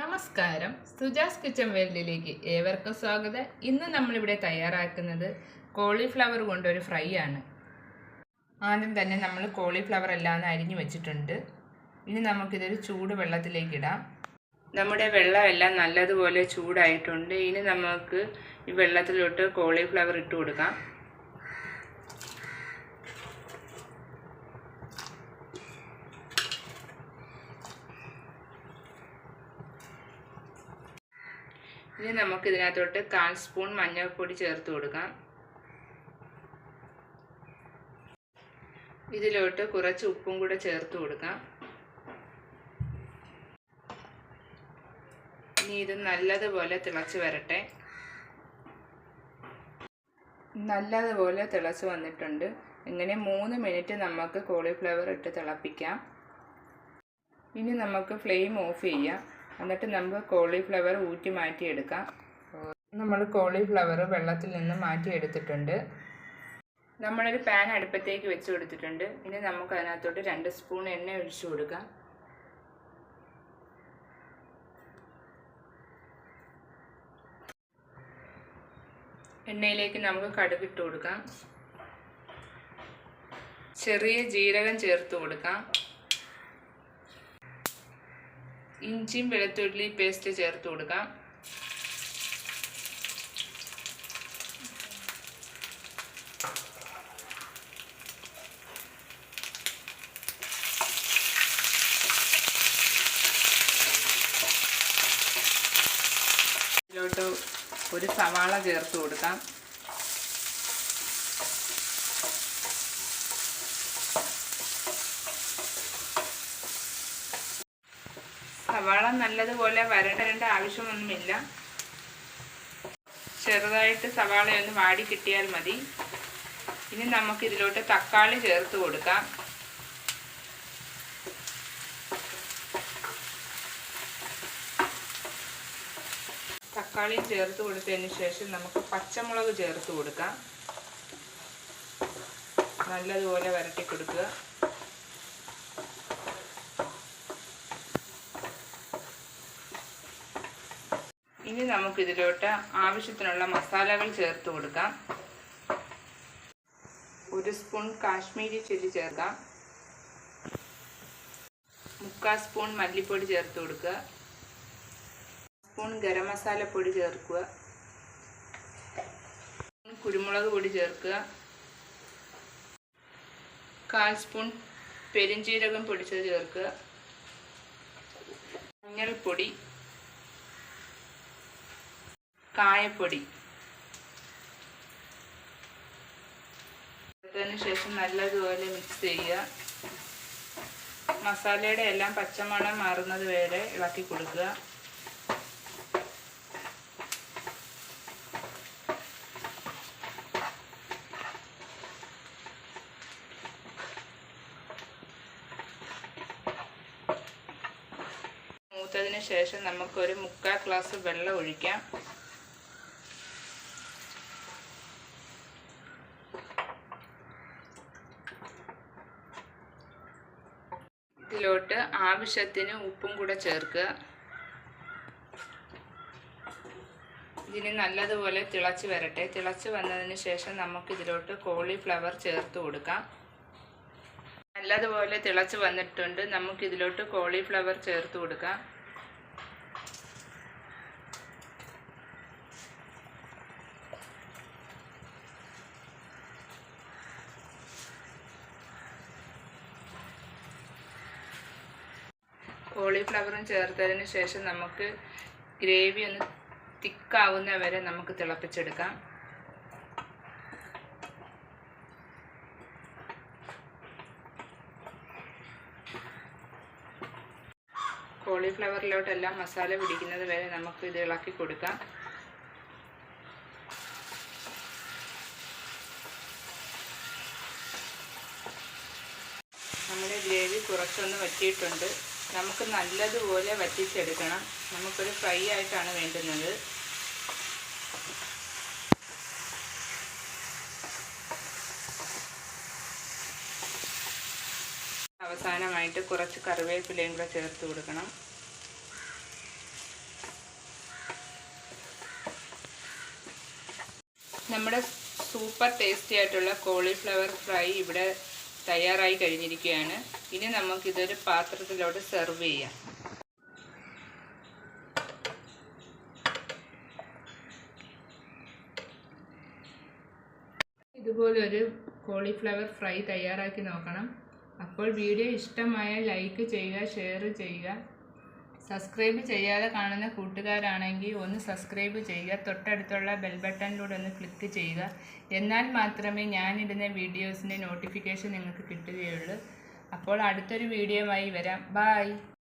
നമസ്കാരം. സുജാസ് കിച്ചൻ വേൾഡിലേക്ക് ഏവർക്കും സ്വാഗതം. ഇന്ന് നമ്മളിവിടെ തയ്യാറാക്കുന്നത് കോളിഫ്ലവർ കൊണ്ടൊരു ഫ്രൈ ആണ്. ആദ്യം തന്നെ നമ്മൾ കോളിഫ്ലവർ എല്ലാം അരിഞ്ഞു വെച്ചിട്ടുണ്ട്. ഇനി നമുക്കിതൊരു ചൂട് വെള്ളത്തിലേക്ക് ഇടാം. നമ്മുടെ വെള്ളം എല്ലാം നല്ലതുപോലെ ചൂടായിട്ടുണ്ട്. ഇനി നമുക്ക് ഈ വെള്ളത്തിലോട്ട് കോളിഫ്ലവർ ഇട്ട് കൊടുക്കാം. ഇനി നമുക്ക് ഇതിനകത്തോട്ട് കാൽ സ്പൂൺ മഞ്ഞൾപ്പൊടി ചേർത്ത് കൊടുക്കാം. ഇതിലോട്ട് കുറച്ച് ഉപ്പും കൂടെ ചേർത്ത് കൊടുക്കാം. ഇനി ഇത് നല്ലതുപോലെ തിളച്ച് വരട്ടെ. നല്ലതുപോലെ തിളച്ച് വന്നിട്ടുണ്ട്. ഇങ്ങനെ മൂന്ന് മിനിറ്റ് നമുക്ക് കോളിഫ്ലവർ ഇട്ട് തിളപ്പിക്കാം. ഇനി നമുക്ക് ഫ്ലെയിം ഓഫ് ചെയ്യാം. എന്നിട്ട് നമുക്ക് കോളിഫ്ലവർ ഊറ്റി മാറ്റിയെടുക്കാം. നമ്മൾ കോളിഫ്ലവർ വെള്ളത്തിൽ നിന്ന് മാറ്റിയെടുത്തിട്ടുണ്ട്. നമ്മളൊരു പാൻ അടുപ്പത്തേക്ക് വെച്ച് കൊടുത്തിട്ടുണ്ട്. ഇനി നമുക്ക് അതിനകത്തോട്ട് രണ്ട് സ്പൂൺ എണ്ണ ഒഴിച്ചു കൊടുക്കാം. എണ്ണയിലേക്ക് നമുക്ക് കടുക് ഇട്ട് കൊടുക്കാം. ചെറിയ ജീരകം ചേർത്ത് കൊടുക്കാം. ഇഞ്ചിയും വെളുത്തുള്ളി പേസ്റ്റ് ചേർത്ത് കൊടുക്കാം. ഒരു സവാള ചേർത്ത് കൊടുക്കാം. സവാള നല്ലതുപോലെ വരടേണ്ട ആവശ്യമൊന്നുമില്ല. ചെറുതായിട്ട് സവാള ഒന്ന് വാടി കിട്ടിയാൽ മതി. ഇനി നമുക്ക് ഇതിലോട്ട് തക്കാളി ചേർത്ത് കൊടുക്കാം. തക്കാളി ചേർത്ത് കൊടുത്തതിന് ശേഷം നമുക്ക് പച്ചമുളക് ചേർത്ത് കൊടുക്കാം. നല്ലതുപോലെ വരട്ടി കൊടുക്കുക. ഇനി നമുക്ക് ഇതിലോട്ട് ആവശ്യത്തിനുള്ള മസാലകൾ ചേർത്ത് കൊടുക്കാം. ഒരു സ്പൂൺ കാശ്മീരി ചില്ലി ചേർക്കാം. മുക്കാൽ സ്പൂൺ മല്ലിപ്പൊടി ചേർത്ത് കൊടുക്കുക. സ്പൂൺ ഗരം മസാല പൊടി ചേർക്കുക. കുരുമുളക് പൊടി ചേർക്കുക. കാൽ സ്പൂൺ പെരിഞ്ചീരകം പൊടിച്ചത് ചേർക്കുക. മഞ്ഞൾപ്പൊടി കായപ്പൊടി. ചേർത്തതിന് ശേഷം നല്ലതുപോലെ മിക്സ് ചെയ്യുക. മസാലയുടെ എല്ലാം പച്ചമണം മാറുന്നത് വരെ ഇളക്കി കൊടുക്കുക. മൂത്തതിന് ശേഷം നമുക്കൊരു മുക്കാൽ ഗ്ലാസ് വെള്ളം ഒഴിക്കാം. ഇതിലോട്ട് ആവശ്യത്തിന് ഉപ്പും കൂടെ ചേർക്കുക. ഇതിന് നല്ലതുപോലെ തിളച്ച് വരട്ടെ. തിളച്ച് വന്നതിന് ശേഷം നമുക്ക് ഇതിലോട്ട് കോളിഫ്ലവർ ചേർത്ത് കൊടുക്കാം. നല്ലതുപോലെ തിളച്ച് വന്നിട്ടുണ്ട്. നമുക്ക് ഇതിലോട്ട് കോളിഫ്ലവർ ചേർത്ത് കൊടുക്കാം. കോളിഫ്ലവറും ചേർത്തതിന് ശേഷം നമുക്ക് ഗ്രേവി ഒന്ന് തിക്കാവുന്ന വരെ നമുക്ക് തിളപ്പിച്ചെടുക്കാം. കോളിഫ്ലവറിലോട്ടെല്ലാം മസാല പിടിക്കുന്നത് വരെ നമുക്ക് ഇത് ഇളക്കി കൊടുക്കാം. നമ്മുടെ ഗ്രേവി കുറച്ചൊന്ന് വറ്റിയിട്ടുണ്ട്. നമുക്ക് നല്ലതുപോലെ വറ്റിച്ചെടുക്കണം. നമുക്കൊരു ഫ്രൈ ആയിട്ടാണ് വേണ്ടുന്നത്. അവസാനമായിട്ട് കുറച്ച് കറിവേപ്പിലയും കൂടെ ചേർത്ത് കൊടുക്കണം. നമ്മുടെ സൂപ്പർ ടേസ്റ്റി ആയിട്ടുള്ള കോളിഫ്ലവർ ഫ്രൈ ഇവിടെ തയ്യാറായി കഴിഞ്ഞിരിക്കുകയാണ്. ഇനി നമുക്കിതൊരു പാത്രത്തിലോട്ട് സെർവ് ചെയ്യാം. ഇതുപോലൊരു കോളിഫ്ലവർ ഫ്രൈ തയ്യാറാക്കി നോക്കണം. അപ്പോൾ വീഡിയോ ഇഷ്ടമായ ലൈക്ക് ചെയ്യുക ഷെയർ ചെയ്യുക. സബ്സ്ക്രൈബ് ചെയ്യാതെ കാണുന്ന കൂട്ടുകാരാണെങ്കിൽ ഒന്ന് സബ്സ്ക്രൈബ് ചെയ്യുക. തൊട്ടടുത്തുള്ള ബെൽ ബട്ടണിലൂടെ ഒന്ന് ക്ലിക്ക് ചെയ്യുക. എന്നാൽ മാത്രമേ ഞാനിടുന്ന വീഡിയോസിന്റെ നോട്ടിഫിക്കേഷൻ നിങ്ങൾക്ക് കിട്ടുകയുള്ളൂ. അപ്പോൾ അടുത്തൊരു വീഡിയോയുമായി വരാം. ബായ്